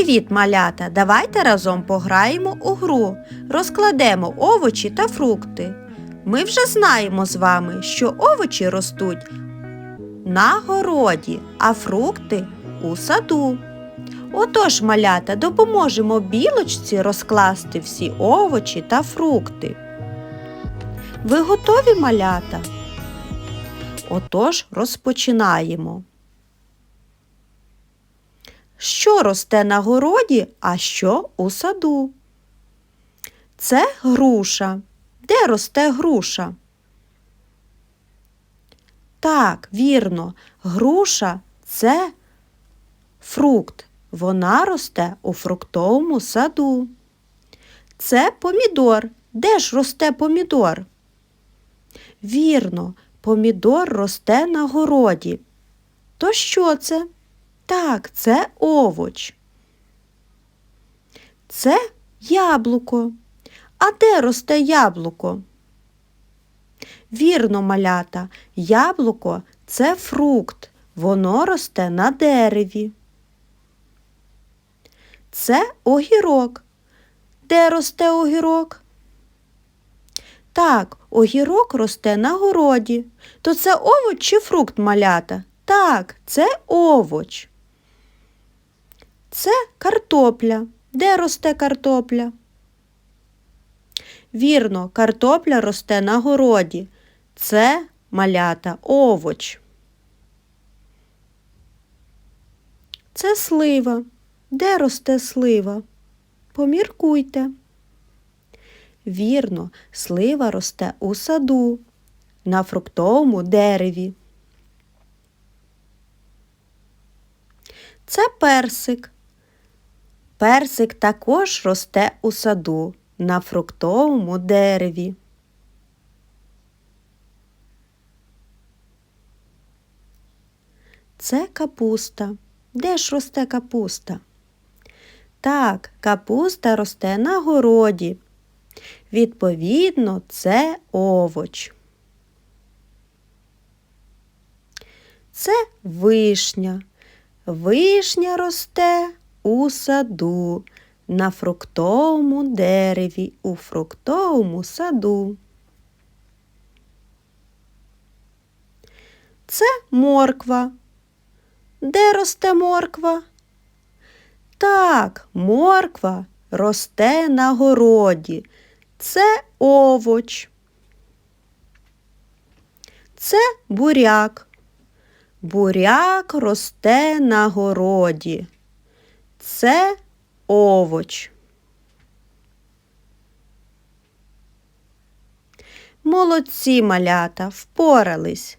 Привіт, малята! Давайте разом пограємо у гру. Розкладемо овочі та фрукти. Ми вже знаємо з вами, що овочі ростуть на городі, а фрукти у саду. Отож, малята, допоможемо білочці розкласти всі овочі та фрукти. Ви готові малята? Отож, розпочинаємо. Що росте на городі, а що у саду? Це груша. Де росте груша? Так, вірно, груша це фрукт. Вона росте у фруктовому саду. Це помідор. Де ж росте помідор? Вірно, помідор росте на городі. То що це? Так, це овоч. Це яблуко. А де росте яблуко? Вірно, малята, яблуко це фрукт. Воно росте на дереві. Це огірок. Де росте огірок? Так, огірок росте на городі. То це овоч чи фрукт малята? Так, це овоч. Це картопля. Де росте картопля? Вірно, картопля росте на городі. Це малята овоч. Це слива. Де росте слива? Поміркуйте. Вірно, слива росте у саду, на фруктовому дереві. Це персик. Персик також росте у саду на фруктовому дереві. Це капуста. Де ж росте капуста? Так, капуста росте на городі. Відповідно, це овоч. Це вишня. Вишня росте у саду, на фруктовому дереві, у фруктовому саду. Це морква. Де росте морква? Так, морква росте на городі. Це овоч. Це буряк. Буряк росте на городі. Це овоч. Молодці малята впорались.